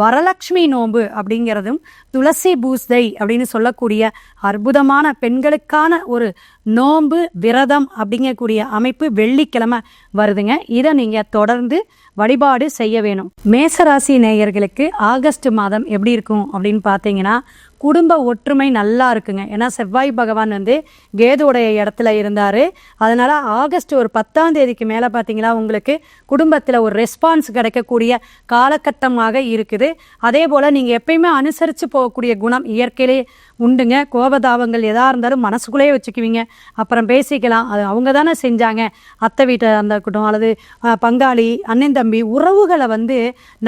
வரலட்சுமி நோன்பு அப்படிங்கிறதும் துளசி பூஸ்தை அப்படின்னு சொல்லக்கூடிய அற்புதமான பெண்களுக்கான ஒரு நோன்பு விரதம் அப்படிங்கக்கூடிய அமைப்பு வெள்ளிக்கிழமை வருதுங்க. இதை நீங்கள் தொடர்ந்து வழிபாடு செய்ய வேணும். மேசராசி நேயர்களுக்கு ஆகஸ்ட் மாதம் எப்படி இருக்கும் அப்படின்னு பார்த்தீங்கன்னா குடும்ப ஒற்றுமை நல்லா இருக்குங்க. ஏன்னா செவ்வாய் பகவான் வந்து கேதுடைய இடத்துல இருந்தார். அதனால் ஆகஸ்ட் ஒரு பத்தாம் தேதிக்கு மேலே பார்த்தீங்கன்னா உங்களுக்கு குடும்பத்தில் ஒரு ரெஸ்பான்ஸ் கிடைக்கக்கூடிய காலகட்டமாக இருக்குது. அதே போல் நீங்கள் எப்பயுமே அனுசரித்து போகக்கூடிய குணம் இயற்கையிலே உண்டுங்க. கோபதாபங்கள் எதாக இருந்தாலும் மனசுக்குள்ளேயே வச்சுக்குவீங்க. அப்புறம் பேசிக்கலாம். அது அவங்க தானே செஞ்சாங்க. அத்தை வீட்டை அந்த இருக்கட்டும் அல்லது பங்காளி அண்ணன் தம்பி உறவுகளை வந்து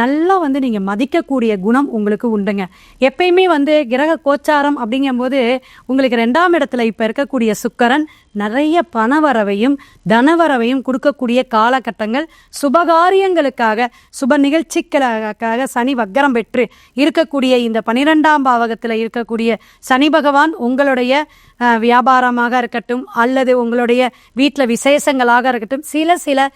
நல்லா வந்து நீங்கள் மதிக்கக்கூடிய குணம் உங்களுக்கு உண்டுங்க. எப்பயுமே வந்து கிரக கோச்சாரம் அப்படிங்கும்போது உங்களுக்கு ரெண்டாம் இடத்துல இப்போ இருக்கக்கூடிய சுக்கரன் நிறைய பணவரவையும் தனவரவையும் கொடுக்கக்கூடிய காலகட்டங்கள் சுபகாரியங்களுக்காக சுப நிகழ்ச்சிகளுக்காக சனி வக்கரம் பெற்று இருக்கக்கூடிய இந்த பனிரெண்டாம் பாவகத்தில் இருக்கக்கூடிய சனி பகவான் உங்களுடைய வியாபாரமாக இருக்கட்டும் அல்லது உங்களுடைய வீட்டில் விசேஷங்களாக இருக்கட்டும் சில சில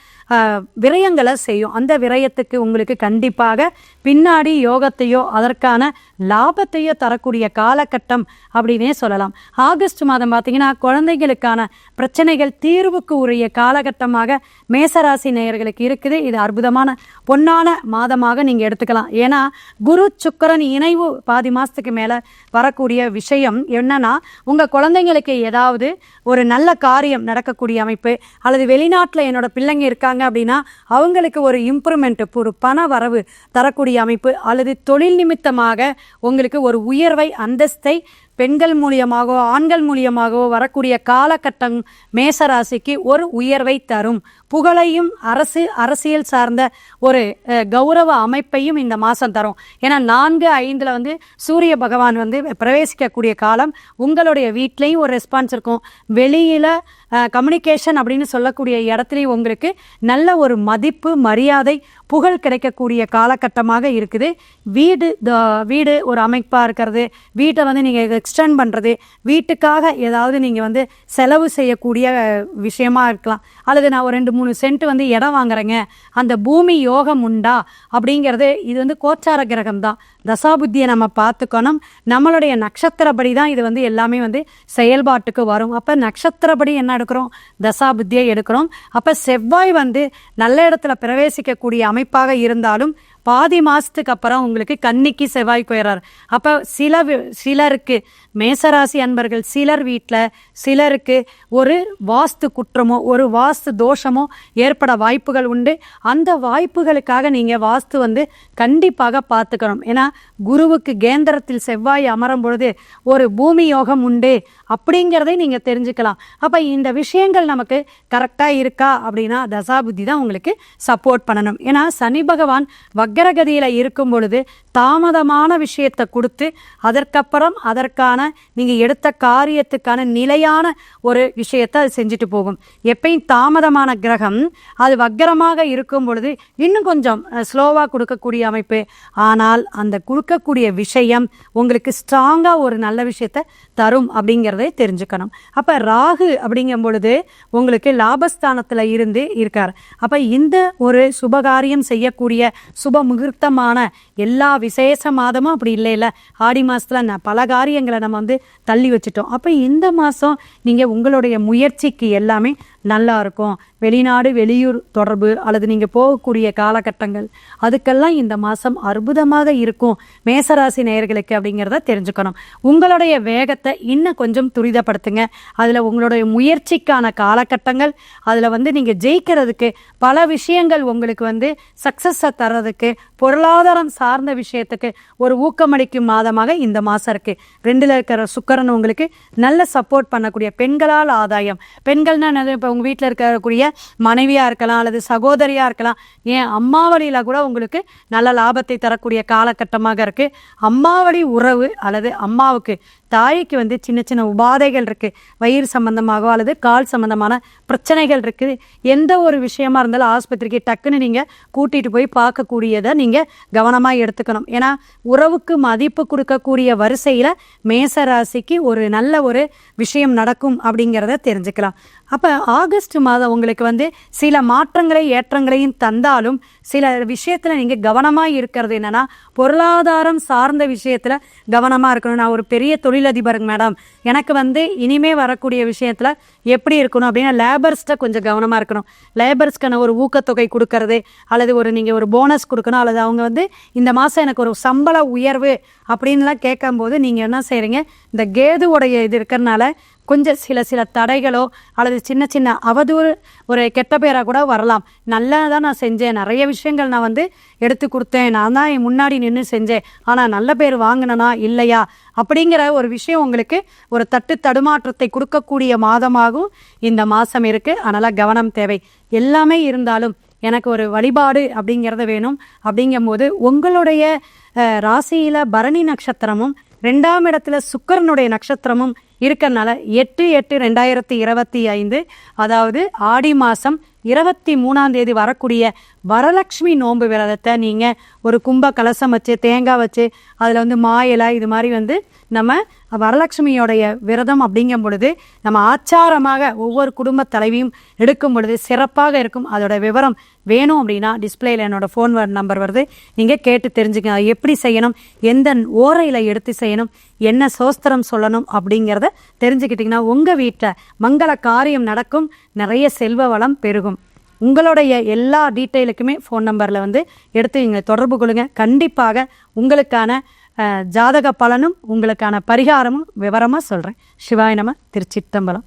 விரயங்களை செய்யும். அந்த விரயத்துக்கு உங்களுக்கு கண்டிப்பாக பின்னாடி யோகத்தையோ அதற்கான லாபத்தையோ தரக்கூடிய காலகட்டம் அப்படின்னே சொல்லலாம். ஆகஸ்ட் மாதம் பார்த்தீங்கன்னா குழந்தைகளுக்கான பிரச்சனைகள் தீர்வுக்கு உரிய காலகட்டமாக மேசராசி நேயர்களுக்கு இருக்குது. இது அற்புதமான பொன்னான மாதமாக நீங்கள் எடுத்துக்கலாம். ஏன்னா குரு சுக்கரன் இணைவு பாதி மாதத்துக்கு மேலே வரக்கூடிய விஷயம் என்னன்னா உங்கள் குழந்தைங்களுக்கு ஏதாவது ஒரு நல்ல காரியம் நடக்கக்கூடிய அமைப்பு அல்லது வெளிநாட்டில் என்னோட பிள்ளைங்க இருக்காங்க அப்படின்னா அவங்களுக்கு ஒரு இம்ப்ரூவ்மெண்ட் ஒரு பண வரவு தரக்கூடிய அமைப்பு அல்லது தொழில் நிமித்தமாக உங்களுக்கு ஒரு உயர்வை அந்தஸ்தை பெண்கள் மூலியமாகவோ ஆண்கள் மூலியமாகவோ வரக்கூடிய காலகட்டம் மேசராசிக்கு ஒரு உயர்வை தரும். புகழையும் அரசு அரசியல் சார்ந்த ஒரு கௌரவ அமைப்பையும் இந்த மாதம் தரும். ஏன்னா நான்கு ஐந்தில் வந்து சூரிய பகவான் வந்து பிரவேசிக்கக்கூடிய காலம் உங்களுடைய வீட்லேயும் ஒரு ரெஸ்பான்ஸ் இருக்கும். வெளியில் கம்யூனிகேஷன் அப்படின்னு சொல்லக்கூடிய இடத்துலையும் உங்களுக்கு நல்ல ஒரு மதிப்பு மரியாதை புகழ் கிடைக்கக்கூடிய காலகட்டமாக இருக்குது. வீடு த- வீடு ஒரு அமைப்பாக இருக்கிறது. வீட்டை வந்து நீங்கள் எக்ஸ்டெண்ட் பண்ணுறது வீட்டுக்காக ஏதாவது நீங்கள் வந்து செலவு செய்யக்கூடிய விஷயமா இருக்கலாம். அல்லது நான் ஒரு ரெண்டு மூணு சென்ட் வந்து இடம் வாங்குறேங்க. அந்த பூமி யோகம் உண்டா? அப்படிங்கிறது இது வந்து கோச்சார கிரகம் தான். தசாபுத்தியை நம்ம பார்த்துக்கணும். நம்மளுடைய நட்சத்திரப்படி தான் இது வந்து எல்லாமே வந்து செயல்பாட்டுக்கு வரும். அப்போ நட்சத்திரப்படி என்ன எடுக்கிறோம்? தசாபுத்தியை எடுக்கிறோம். அப்போ செவ்வாய் வந்து நல்ல இடத்துல பிரவேசிக்கக்கூடிய அமைப்பாக இருந்தாலும் பாதி மாதத்துக்கு அப்புறம் உங்களுக்கு கன்னிக்கு செவ்வாய் போயிடுறார் அப்போ சில சிலருக்கு மேசராசி அன்பர்கள் சிலர் வீட்டில் சிலருக்கு ஒரு வாஸ்து குற்றமோ ஒரு வாஸ்து தோஷமோ ஏற்பட வாய்ப்புகள் உண்டு. அந்த வாய்ப்புகளுக்காக நீங்கள் வாஸ்து வந்து கண்டிப்பாக பார்த்துக்கணும். ஏன்னா குருவுக்கு கேந்திரத்தில் செவ்வாய் அமரும் பொழுது ஒரு பூமி யோகம் உண்டு அப்படிங்கிறதை நீங்கள் தெரிஞ்சுக்கலாம். அப்போ இந்த விஷயங்கள் நமக்கு கரெக்டாக இருக்கா அப்படின்னா தசாபுத்தி தான் உங்களுக்கு சப்போர்ட் பண்ணணும். ஏன்னா சனி பகவான் வக்கரகதியில் இருக்கும் பொழுது தாமதமான விஷயத்தை கொடுத்து அதற்கப்புறம் அதற்கான நீங்கள் எடுத்த காரியத்துக்கான நிலையான ஒரு விஷயத்தை அது செஞ்சுட்டு போகும். எப்பயும் தாமதமான கிரகம் அது வக்கரமாக இருக்கும் பொழுது இன்னும் கொஞ்சம் ஸ்லோவாக கொடுக்கக்கூடிய அமைப்பு. ஆனால் அந்த கொடுக்கக்கூடிய விஷயம் உங்களுக்கு ஸ்ட்ராங்காக ஒரு நல்ல விஷயத்தை தரும் அப்படிங்கிறதே தெரிஞ்சுக்கணும். அப்போ ராகு அப்படிங்கும் பொழுது உங்களுக்கு லாபஸ்தானத்தில் இருந்து இருக்கார். அப்போ இந்த ஒரு சுபகாரியம் செய்யக்கூடிய சுப முகூர்த்தமான எல்லா விசேஷ மாதமும் அப்படி இல்லை ஆடி மாதத்தில் நான் பல காரியங்களை நம்ம வந்து தள்ளி வச்சுட்டோம். அப்போ இந்த மாதம் நீங்கள் உங்களுடைய முயற்சிக்கு எல்லாமே நல்லா இருக்கும். வெளிநாடு வெளியூர் தொடர்பு அல்லது நீங்கள் போகக்கூடிய காலகட்டங்கள் அதுக்கெல்லாம் இந்த மாதம் அற்புதமாக இருக்கும் மேசராசி நேயர்களுக்கு அப்படிங்கிறத தெரிஞ்சுக்கணும். உங்களுடைய வேகத்தை இன்னும் கொஞ்சம் துரிதப்படுத்துங்க. அதில் உங்களுடைய முயற்சிக்கான காலகட்டங்கள் அதில் வந்து நீங்கள் ஜெயிக்கிறதுக்கு பல விஷயங்கள் உங்களுக்கு வந்து சக்ஸஸை தர்றதுக்கு பொருளாதாரம் சார்ந்த விஷயத்துக்கு ஒரு ஊக்கமளிக்கும் மாதமாக இந்த மாதம் இருக்குது ரெண்டில் இருக்கிற சுக்கரன் உங்களுக்கு நல்ல சப்போர்ட் பண்ணக்கூடிய பெண்களால் ஆதாயம். பெண்கள்னா இப்போ உங்கள் வீட்டில் இருக்கக்கூடிய மனைவியாக இருக்கலாம் அல்லது சகோதரியாக இருக்கலாம் ஏன் அம்மாவளியில் கூட உங்களுக்கு நல்ல லாபத்தை தரக்கூடிய காலகட்டமாக இருக்குது அம்மாவளி உறவு அல்லது அம்மாவுக்கு தாய்க்கு வந்து சின்ன சின்ன உபாதைகள் இருக்குது வயிறு சம்மந்தமாகவோ அல்லது கால் சம்மந்தமான பிரச்சனைகள் இருக்குது எந்த ஒரு விஷயமா இருந்தாலும் ஆஸ்பத்திரிக்கு டக்குன்னு நீங்கள் கூட்டிகிட்டு போய் பார்க்கக்கூடியதை நீங்கள் கவனமாக எடுத்துக்கணும். ஏன்னா உறவுக்கு மதிப்பு கொடுக்கக்கூடிய வரிசையில் மேச ராசிக்கு ஒரு நல்ல ஒரு விஷயம் நடக்கும் அப்படிங்கிறத தெரிஞ்சுக்கலாம். அப்போ ஆகஸ்ட் மாதம் உங்களுக்கு வந்து சில மாற்றங்களை ஏற்றங்களையும் தந்தாலும் சில விஷயத்தில் நீங்கள் கவனமாக இருக்கிறது என்னென்னா பொருளாதாரம் சார்ந்த விஷயத்தில் கவனமாக இருக்கணும். நான் ஒரு பெரிய தொழில் தொழிலதிபருங்க மேடம் எனக்கு வந்து இனிமே வரக்கூடிய விஷயத்தில் எப்படி இருக்கணும் அப்படின்னா லேபர்ஸ்ட்டை கொஞ்சம் கவனமாக இருக்கணும். லேபர்ஸ்க்கான ஒரு ஊக்கத்தொகை கொடுக்கறது அல்லது ஒரு நீங்கள் ஒரு போனஸ் கொடுக்கணும் அல்லது அவங்க வந்து இந்த மாதம் எனக்கு ஒரு சம்பள உயர்வு அப்படின்லாம் கேட்கும்போது நீங்கள் என்ன செய்கிறீங்க இந்த கேதுவுடைய இது இருக்கிறனால கொஞ்சம் சில சில தடைகளோ அல்லது சின்ன சின்ன அவதூறு ஒரு கெட்ட பேராக கூட வரலாம். நல்லா தான் நான் செஞ்சேன். நிறைய விஷயங்கள் நான் வந்து எடுத்து கொடுத்தேன். நான் தான் என் முன்னாடி நின்று செஞ்சேன். ஆனால் நல்ல பேர் வாங்கினனா இல்லையா? அப்படிங்கிற ஒரு விஷயம் உங்களுக்கு ஒரு தட்டு தடுமாற்றத்தை கொடுக்கக்கூடிய மாதமாகவும் இந்த மாதம் இருக்குது அதனால் கவனம் தேவை. எல்லாமே இருந்தாலும் எனக்கு ஒரு வழிபாடு அப்படிங்கிறத வேணும். அப்படிங்கும்போது உங்களுடைய ராசியில் பரணி நட்சத்திரமும் ரெண்டாம் இடத்துல சுக்கரனுடைய நட்சத்திரமும் இருக்கறனால எட்டு எட்டு ரெண்டாயிரத்தி இருபத்தி ஐந்து அதாவது ஆடி மாதம் இருபத்தி மூணாம் தேதி வரக்கூடிய வரலட்சுமி நோன்பு விரதத்தை நீங்கள் ஒரு கும்ப கலசம் வச்சு தேங்காய் வச்சு அதில் வந்து மா இலை இது மாதிரி வந்து நம்ம வரலட்சுமியோடைய விரதம் அப்படிங்கும் பொழுது நம்ம ஆச்சாரமாக ஒவ்வொரு குடும்ப தலைவியும் எடுக்கும் பொழுது சிறப்பாக இருக்கும். அதோட விவரம் வேணும் அப்படின்னா டிஸ்பிளேயில் என்னோட ஃபோன் நம்பர் வருது. நீங்கள் கேட்டு தெரிஞ்சுக்க எப்படி செய்யணும் எந்த ஓரையில் எடுத்து செய்யணும் என்ன சோஸ்திரம் சொல்லணும் அப்படிங்கிறத தெரிஞ்சுக்கிட்டிங்கன்னா உங்கள் வீட்டில் மங்கள காரியம் நடக்கும். நிறைய செல்வ வளம் பெருகும். உங்களுடைய எல்லா டீட்டெயிலுக்குமே ஃபோன் நம்பரில் வந்து எடுத்து நீங்கள் தொடர்பு கொள்ளுங்கள் கண்டிப்பாக உங்களுக்கான ஜாதக பலனும் உங்களுக்கான பரிகாரமும் விவரமாக சொல்கிறேன் சிவாய நம திருச்சித்தம்பலம்